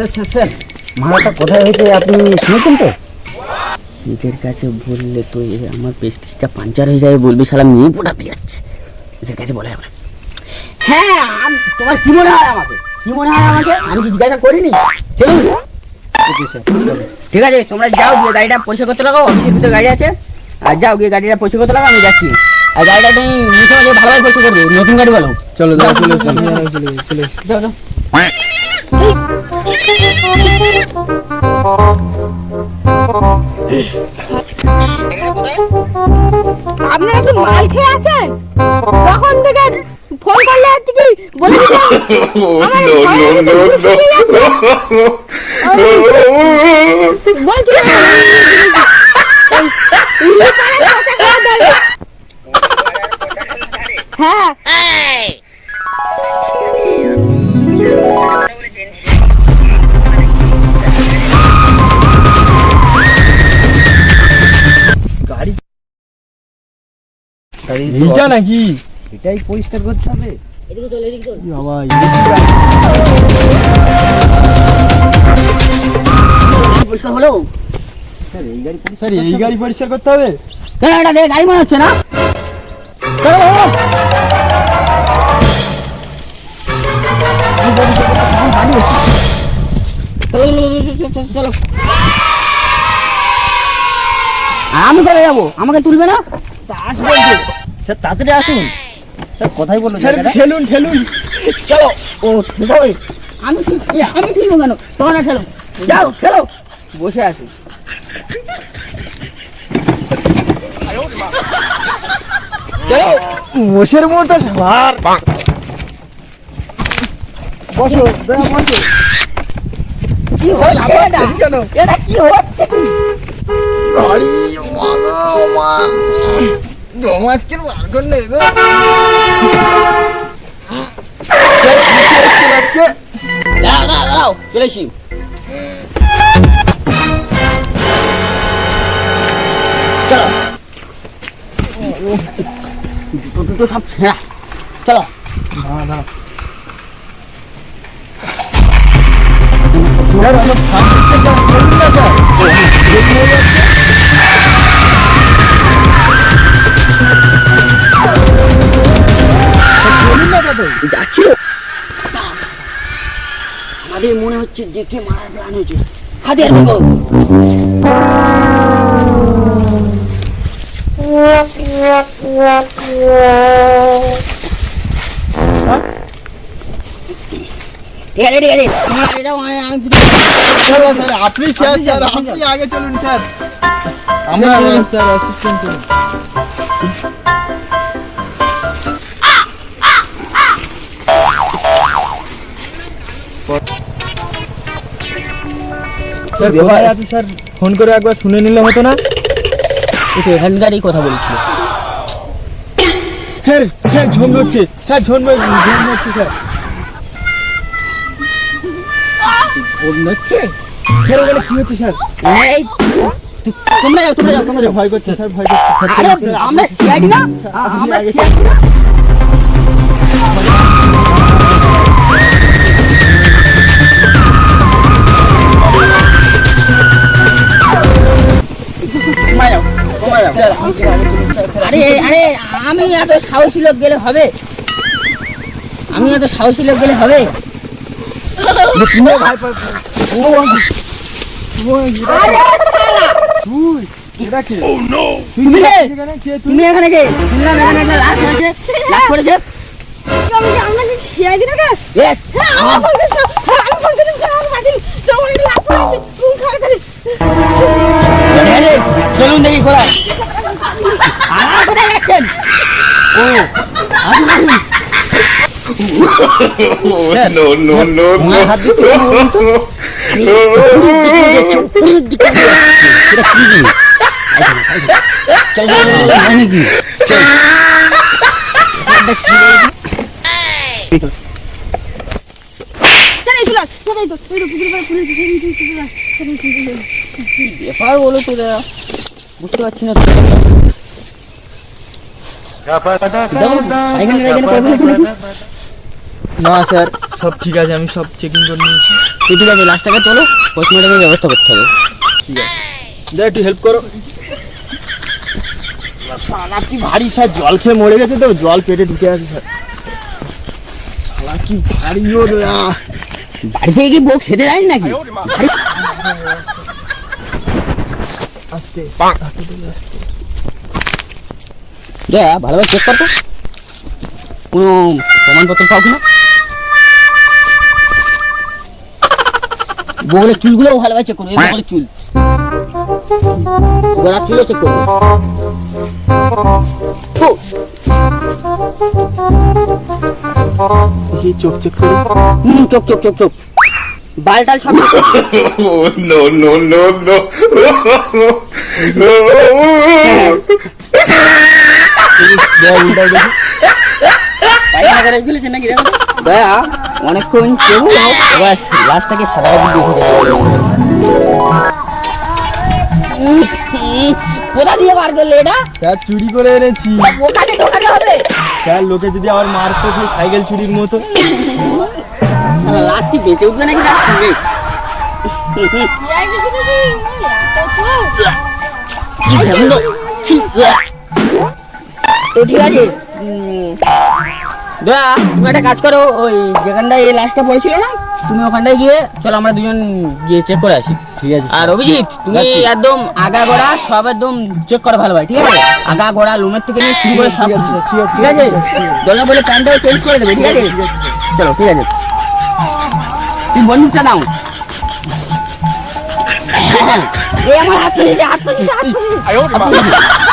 Sir sir sir মারাটা কোথায় হয়েছে আপনি শুনেছেন তো? এদের কাছে বললে তো আমার পেস্টিসটা পাঞ্চার হয়ে যাবে বলবি শালা মেয়ে যাচ্ছে এদের কাছে বলে আমরা হ্যাঁ তোমার কি মনে হয় আমাকে? কি মনে হয় আমাকে? আমি কি জিজ্ঞাসা করিনি? চলুন। ঠিক আছে তোমরা যাও গিয়ে গাড়িটা পরিষ্কার করতে লাগাও অফিসের ভিতরে গাড়ি আছে। আর যাও গিয়ে গাড়িটা পরিষ্কার করতে লাগাও আমি যাচ্ছি। আর গাড়িটা তুমি ভালোভাবে পরিষ্কার করবে নতুন গাড়ি বলো। চলো দাদা চলে। যাও যাও। আপনারা কি মাল খেয়ে আছেন তখন থেকে ফোন করলে হচ্ছে কি বলে। বলছি এইটা নাকি? এটাই পরিষ্কার করতে হবে। ই বাবা পরিষ্কার হলো? স্যার এই গাড়ি পরিষ্কার করতে হবে। কেন এটা দেখে গাড়ি মনে হচ্ছে না? চলো, আমি চলে যাব। আমাকে তুলবে না? তা আসবে। স্যার তাড়াতাড়ি আসুন। স্যার কথাই বলুন স্যার ঠেলুন ঠেলুন চলো। ও আমি ঠিক আমি ঠিক কেন? তোমার না খেলো। যাও খেলো। বসে আছি। মোষের মতো সার বসো বসো। কি হচ্ছে এটা? কেন? এটা কি হচ্ছে? কি গাড়ি মাগা মা দম আজকে বার করলে গো। স্যার কি করছেন আজকে দাঁড়াও চলে। এসি চলো সব ছেঁড়া। চলো। আমাদের মনে হচ্ছে দেখে মারা প্ল্যান হয়েছে হাতিয়ার বের করো ঠিক আছে ঠিক আছে তুমি আগে যাও আমি আমি স্যার আপনি স্যার স্যার আপনি আগে চলুন স্যার আমরা স্যার অ্যাসিস্ট্যান্ট স্যার ফোন করে একবার শুনে নিলে হতো না? এই তো এখানকারই কথা বলছিল স্যার স্যার হচ্ছে। স্যার ঝোম হচ্ছে স্যার। হচ্ছে? স্যার ওখানে কি হচ্ছে স্যার? এই তোমরা যাও তোমরা যাও তোমরা যাও। ভয় করছে স্যার ভয় করছে। আমরা সিআইডি না? আমরা CID না? আরে আরে আমি এত সাহসী লোক গেলে হবে আমি এত সাহসী লোক গেলে হবে তুমি এখানে কে তুমি এখানে শুনলাম এখানে একটা লাশ আছে লাশ পড়েছে হ্যাঁ হ্যাঁ চলুন দেখি খোলা আর কোথায় যাচ্ছেন ও no, no, no, হয় তো। ব্যাপার বলো তো বুঝতে পারছি না তো। দেখো, এখানে এখানে করে ফেলেছো নাকি? না স্যার। সব ঠিক আছে আমি সব চেকিং করে নিয়েছি। ঠিক আছে লাস্টটাকে তোলো পোস্টমর্টমের ব্যবস্থা করতে হবে। ঠিক আছে। দে একটু হেল্প করো। শালা কি ভারী স্যার জল খেয়ে মরে গেছে তো জল পেটে ঢুকে আছে স্যার। শালা কি ভারী ও দয়া। বাড়ি থেকে কি বউ খেতে যায়নি নাকি? আস্তে। যা ভালোভাবে চেক করতো কোনো প্রমাণপত্র পাও কিনা? বগলের চুলগুলোও ভালোভাবে চেক করব এই বগলের চুল। গলার চুলও চেক করব। চোখ চেক করে। হুম চোখ চোখ চোখ চোখ। বাল টাল সব check করো। Oh, no, দয়া অনেকক্ষণ চেবো এবার লাস্টটাকে সাদা দেখে কোথা দিয়ে বার করলে এটা স্যার চুরি করে এনেছি। ওখানে ঢোকাতে হবে স্যার লোকে যদি আবার মারতো সাইকেল চুরির মতো। লাস্ট কি বেঁচে উঠবে নাকি কি ছি, উয়া। তো ঠিক আছে দয়া তুমি একটা কাজ করো ওই যেখানটায় এই লাশটা পড়েছিল না তুমি ওখানটায় গিয়ে চলো আমরা দুজন গিয়ে চেক করে আসি। ঠিক আছে আর অভিজিৎ তুমি একদম আগা গোড়া সব একদম চেক করো ভালো ভাই ঠিক আছে? আগা গোড়া লুমের থেকে নিয়ে শুরু করে সব ঠিক আছে, ঠিক বলে প্যান্টটাও চেঞ্জ করে দেবে ঠিক আছে? চলো ঠিক আছে। তুমি বন্ধুটা নাও। এই আমার হাত হাত হাত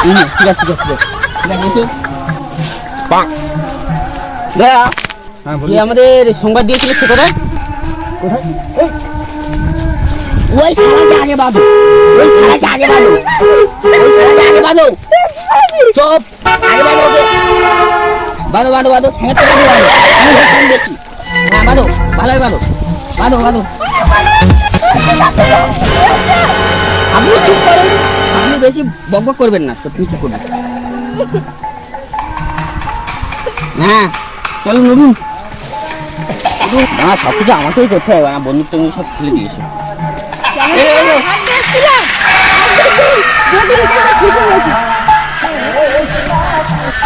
ঠিক আছে ঠিক আছে। দয়া হ্যাঁ আমাদের সংবাদ দিয়েছিল সে কোথায়? ওই সারাকে আগে বাঁধো ওই সারাকে আগে বাঁধো ওই সারাকে আগে বাঁধো। চপ আগে বাঁধো বাঁধো। বাঁধো বাঁধো ঠ্যাঙের তলা বাঁধো। আমি দেখছি আমি দেখছি। হ্যাঁ বাঁধো ভালোই বাঁধো। বাঁধো বাঁধো। আপনি চুপ করুন আপনি বেশি বকবক করবেন না তো চুপ করবেন। চলো নবীন না সব কিছু আমাকেই করতে হবে না বন্ধুত্ব তুমি সব খুলে দিয়েছ।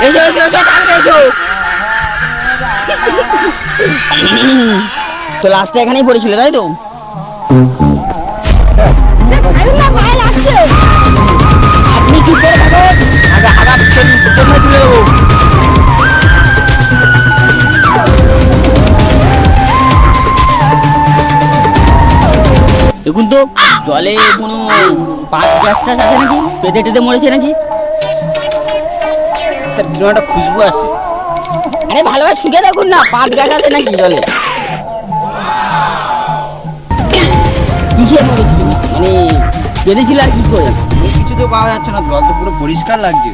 এসো এসো এসো তাড়াতাড়ি এসো। তো লাস্টে এখানেই পড়েছিল তাই তো? তুলে দেবো দেখুন তো জলে কোনো পাত গ্যাস ট্যাস আছে নাকি? পেটে টেটে মরেছে নাকি? স্যার কীরকম একটা খুশবু আছে আরে ভালোভাবে শুকে দেখুন না পাত গাছ আছে নাকি জলে। মরেছিল? মানে কেঁদেছিল আর কি করে? কিছু তো পাওয়া যাচ্ছে না জল তো পুরো পরিষ্কার লাগছে।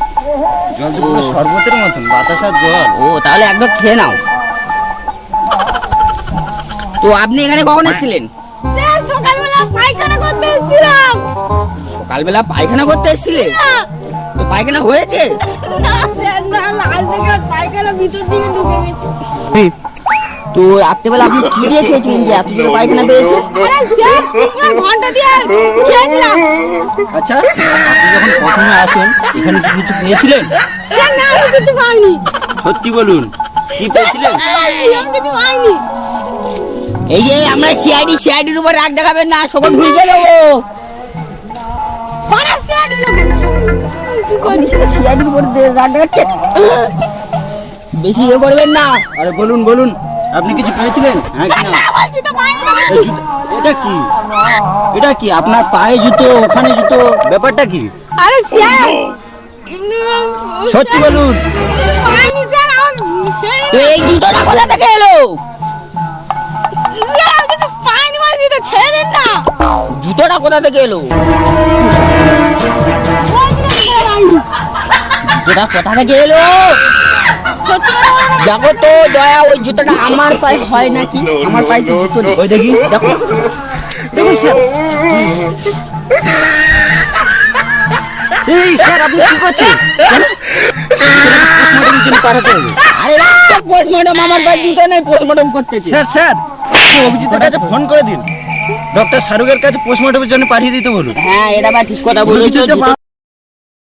জল তো পুরো? ও। শরবতের মতন বাতাসার জল। ও তাহলে একবার খেয়ে নাও। তো আপনি এখানে কখন এসেছিলেন? সকালবেলা পায়খানা করতে এসেছিলাম। সকালবেলা পায়খানা করতে এসেছিলেন? তো পায়খানা হয়েছে? না স্যার না লাল থেকে পায়খানা ভিতর দিকে ঢুকে গেছে। তো রাত্রেবেলা আপনি কি দিয়ে খেয়েছিলেন যে এত জোরে পায়খানা পেয়েছে আরে স্যার তোমার ঘণ্টা দিয়ে খেয়েছিলাম। আচ্ছা আপনি যখন প্রথমে আসেন এখানে কি কিছু পেয়েছিলেন সত্যি বলুন কি পেয়েছিলেন আমি কিছু এই যে আমরা সিআইডি সিআইডির উপর রাগ দেখাবেন না সবাই ভুলবে দেবো। সিআইডির উপর রাগ দেখাচ্ছে বেশি ইয়ে করবেন না। আরে বলুন বলুন। আপনি কিছু পেয়েছিলেন হ্যাঁ কি না? তো এই জুতো- এটা কি? এটা কি? আপনার পায়ে জুতো ওখানে জুতো ব্যাপারটা কি? আরে স্যার সত্যি বলুন। পাইনি স্যার আমি ছেড়ে এই জুতোটা কোথা থেকে এলো? স্যার আমি কিছু পাইনি তো ছেড়ে দিন না। জুতোটা কোথা থেকে এলো? তো জুতোটা কোথা থেকে এলো। দেখো তো দয়া ওই জুতোটা আমার পায়ে হয় নাকি? আমার পায়ে তো জুতো নেই। ওই দেখি দেখো। স্যার এই স্যার আপনি কি করছেন? পোস্টমর্টম আমার পায়ে জুতো নেই পোস্টমর্টম স্যার স্যার অভিজিতের কাছে ফোন করে দিন। ডক্টর শাহরুখের কাছে পোস্টমর্টমের জন্য পাঠিয়ে দিতে বলুন। হ্যাঁ এটা বা ঠিক কথা বলেছ